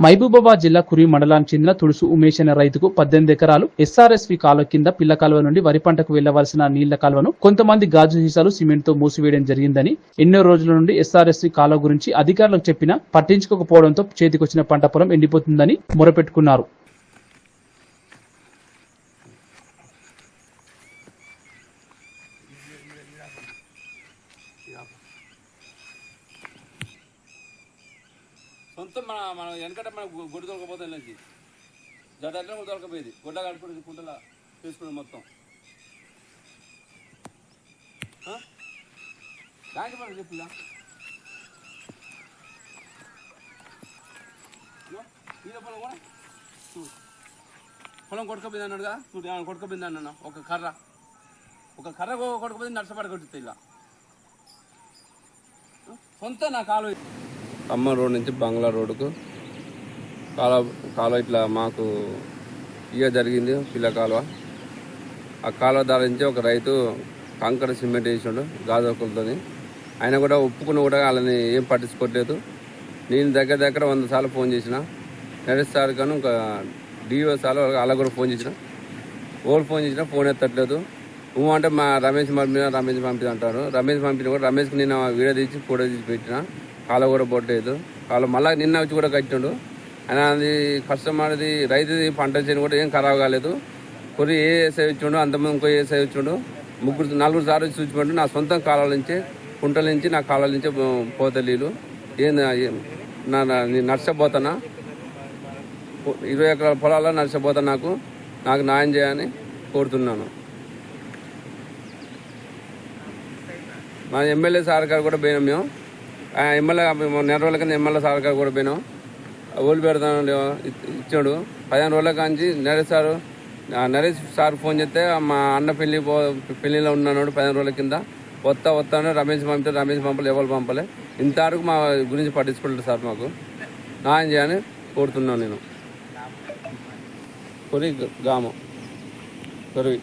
మహబూబాబాద్ జిల్లా కురి మండలానికి చెందిన తుడుసు ఉమేష్ అనే రైతుకు పద్దెనిమిది ఎకరాలు ఎస్ఆర్ఎస్వి కాలువ కింద పిల్ల కాలువ నుండి వరి పంటకు వెళ్ళవలసిన నీళ్ళ కాలువను కొంతమంది గాజు సీసాలు సిమెంట్తో మూసివేయడం జరిగిందని ఎన్నో రోజుల నుండి ఎస్ఆర్ఎస్వి కాలువ గురించి అధికారులకు చెప్పినా పట్టించుకోకపోవడంతో చేతికొచ్చిన పంట పొలం ఎండిపోతుందని మొరపెట్టుకున్నారు. సొంతం మన మన వెనకట మన గుడి దొరకపోతే నుంచి జడ అట్లా కూడా దొరకపోయేది గుడ్డ కట్టుకుని కుంటలా తీసుకుని మొత్తం ఆ? దానికి మనం చెప్పుదా ఈయన పొలం కూడా చూడు పొలం కొట్టుకపోయింది అన్నాడుగా చూడు ఏమైనా కొట్టుకపోయింది అన్న ఒక కర్ర ఒక కర్ర కొట్టుకపోయింది నష్టపడి కొట్టుతాయి ఇలా సొంత నా కాలు ఖమ్మం రోడ్ నుంచి బంగ్లా రోడ్డుకు. కాలువ కాలువ ఇట్లా మాకు ఇక జరిగింది పిల్ల కాలువ. ఆ కాలువ దారి నుంచి ఒక రైతు కంకర సిమెంట్ వేసాడు గాజోకులతో ఆయన కూడా ఒప్పుకున్న కూడా వాళ్ళని ఏం పట్టించుకోవట్లేదు నేను దగ్గర దగ్గర వంద సార్లు ఫోన్ చేసిన. నరేష్ సార్ కానీ ఒక డిఓ సార్ వాళ్ళకి కూడా ఫోన్ చేసిన. ఓళ్ళు ఫోన్ చేసినా ఫోన్ ఎత్తట్లేదు. నువ్వు అంటే మా రమేష్ పంపిన రమేష్ పంపిన అంటారు. రమేష్ పంపిన కూడా రమేష్కి నేను వీడియో తీసి ఫోటో తీసి పెట్టిన. కాలు కూడా పట్టలేదు. కాలు మళ్ళీ నిన్న వచ్చి కూడా కట్టిండు. అని అది కస్టమర్ది రైతుది పంట చేను కూడా ఏం ఖరాబ్ కాలేదు. కొన్ని ఏ ఏసై ఇచ్చిండు అంతమంది ఇంకో ఏసై ఇచ్చిండు ముగ్గురు నలుగురు సార్లు వచ్చి నా సొంత కాలాల నుంచి కుంటల నుంచి నా కాలాల నుంచి పోతలీలు ఏం నా నేను ఇరవై ఎకరాల పొలాల్లో నష్టపోతా నాకు. నాకు న్యాయం చేయని కోరుతున్నాను. మా ఎమ్మెల్యే సార్ గారు కూడా పోయినాం మేము. ఎమ్మెల్యే నెల రోజుల కింద ఎమ్మెల్యే సార్ గారు కూడా పోయినాం. ఓళ్ళు పెడతాను ఇచ్చాడు. పదిహేను రోజుల కాంచి Naresh sir Naresh sir phone చేస్తే మా అన్న పెళ్ళి పో పెళ్ళిలో ఉన్నాడు పదిహేను రోజుల కింద. వస్తా వస్తాను రమేష్ పంపితే రమేష్ పంపలే ఎవరు పంపలే. ఇంతవరకు మా గురించి పట్టించుకోలేదు సార్ మాకు. న్యాయం చేయని కోరుతున్నాను నేను. కొరి గ్రామం. కొరివి.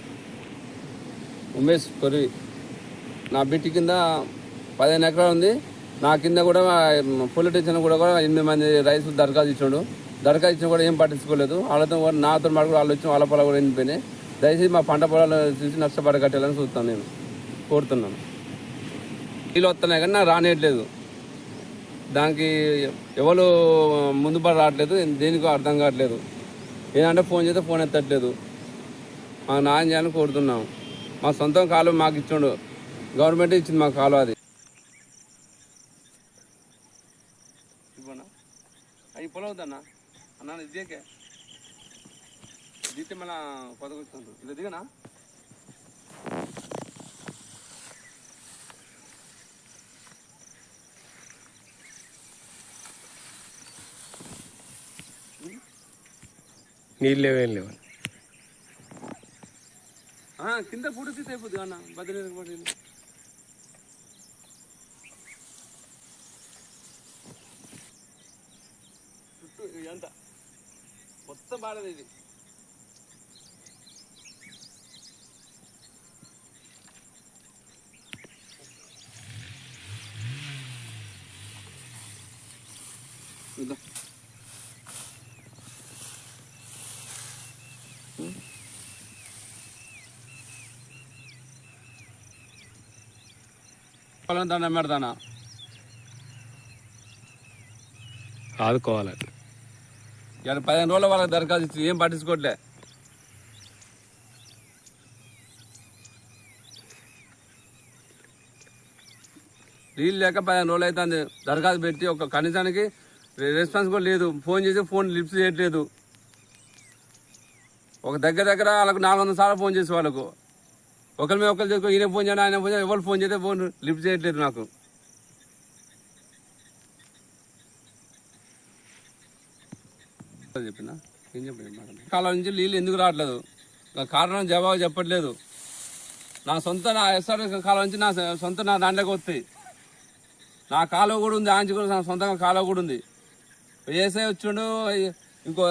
ఉమేష్ కొరివి. నా బిట్టి కింద పదిహేను ఎకరాలు ఉంది. నా కింద కూడా పొలిటీషియన్ కూడా కూడా ఎనిమిది మంది రైతులు దరఖాస్తు ఇచ్చాడు. దరఖాస్తు ఇచ్చిన కూడా ఏం పట్టించుకోలేదు. వాళ్ళతో కూడా నాతో మాట కూడా వాళ్ళు వచ్చి వాళ్ళ పొలాలు కూడా ఎండిపోయినాయి. దయచేసి మా పంట పొలాలు చూసి నష్టపడ కట్టాలని చూస్తాను నేను. కోరుతున్నాను. నీళ్ళు వస్తున్నాయి కానీ నాకు రానియట్లేదు. దానికి ఎవరు ముందు పడి రావట్లేదు. దేనికో అర్థం కావట్లేదు. ఏదంటే ఫోన్ చేస్తే ఫోన్ ఎత్తట్లేదు. మాకు న్యాయం చేయాలని కోరుతున్నాం మా సొంతం కాలువ మాకు ఇచ్చాడు. గవర్నమెంట్ ఇచ్చింది మాకు కాలువ అది. అవుతానా అన్న ఇదేకే దిగితే మళ్ళా కొదకొచ్చుకుంటు ఇది దిగనా? నీళ్ళు లేవేం లేవు. ఆ, కింద ఫోటో తీసి అయిపోతుంది అన్న. బదిలీ పడింది మొత్తం బాడది ఇది. పొలం దండం పెడతానా ఆదుకోవాలి. ఇవాళ పదిహేను రోజుల వాళ్ళకి దరఖాస్తు ఏం పట్టించుకోవట్లే నీళ్ళు లేక పదిహేను రోజులు అవుతుంది దరఖాస్తు పెట్టి ఒక కనీసానికి రెస్పాన్స్ కూడా లేదు. ఫోన్ చేసి ఫోన్ లిఫ్ట్ చేయట్లేదు. ఒక దగ్గర దగ్గర వాళ్ళకు నాలుగు వందల సార్లు ఫోన్ చేసి వాళ్ళకు. ఒకరి మీద ఒకరు చేసుకో ఈయన ఫోన్ చేయండి ఆయన ఫోన్ చేయండి ఎవరు ఫోన్ చేస్తే ఫోన్ లిఫ్ట్ చేయట్లేదు నాకు. చెప్పిన? ఏం చెప్పిన కాలం నుంచి నీళ్ళు ఎందుకు రావట్లేదు? కారణం జవాబు చెప్పట్లేదు. నా సొంత నా ఎస్ఆర్ఎస్ కాలం నుంచి నా సొంత నా దాంట్లోకి వస్తాయి నా కాలువ కూడా ఉంది ఆంచి కూడా నా సొంతంగా కాలువ కూడా ఉంది. ఏసఐ వచ్చిండు ఇంకో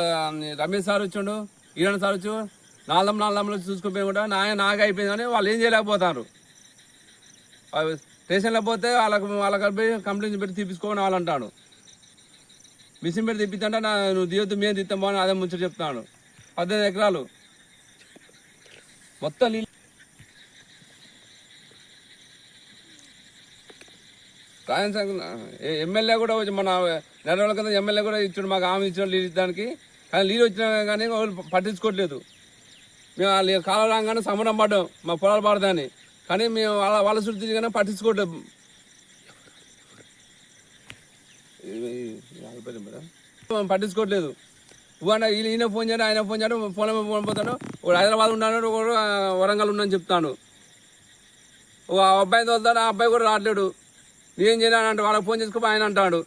రమేష్ సార్ వచ్చిండు ఈరణ సార్ వచ్చు నాలుగు నాలుగు చూసుకుపోయి కూడా నా నాగా అయిపోయింది కానీ వాళ్ళు ఏం చేయలేకపోతారు. స్టేషన్లో పోతే వాళ్ళకు వాళ్ళకి కంప్లైంట్ పెట్టి తీపించుకోమని వాళ్ళు అంటాడు మిషన్ పెట్టి తిప్పిద్దంటే నా నువ్వు దిగొద్దు మేము తిత్తాం అని అదే ముంచు చెప్తాను పద్దెనిమిది ఎకరాలు. మొత్తం నీళ్ళు రాయనసాగ ఎమ్మెల్యే కూడా వచ్చి మన నెల రోజుల కింద ఎమ్మెల్యే కూడా ఇచ్చాడు మాకు ఆమె ఇచ్చిన నీళ్ళు ఇచ్చడానికి కానీ నీళ్ళు వచ్చినా కానీ వాళ్ళు పట్టించుకోవట్లేదు. మేము వాళ్ళు కాలం రాగానే సమరం పడ్డాం మా పొలాలు పడదాని కానీ మేము వాళ్ళ వాళ్ళ చుట్టూ కానీ పట్టించుకోవట్లేదు ఇది- ఇది అయిపోయింది మేడం. పట్టించుకోవట్లేదు. ఇవాళ ఈయన ఫోన్ చేయడం ఆయన ఫోన్ చేయడం ఫోన్ ఫోన్ పోతాడు. ఒకడు హైదరాబాద్ ఉన్నాడు ఒకడు వరంగల్ ఉన్నాను చెప్తాను ఒక అబ్బాయి తోలుతాడు ఆ అబ్బాయి కూడా రావట్లేడు. నేను చేయను అంటే వాళ్ళకి ఫోన్ చేసుకోపో ఆయన అంటాడు.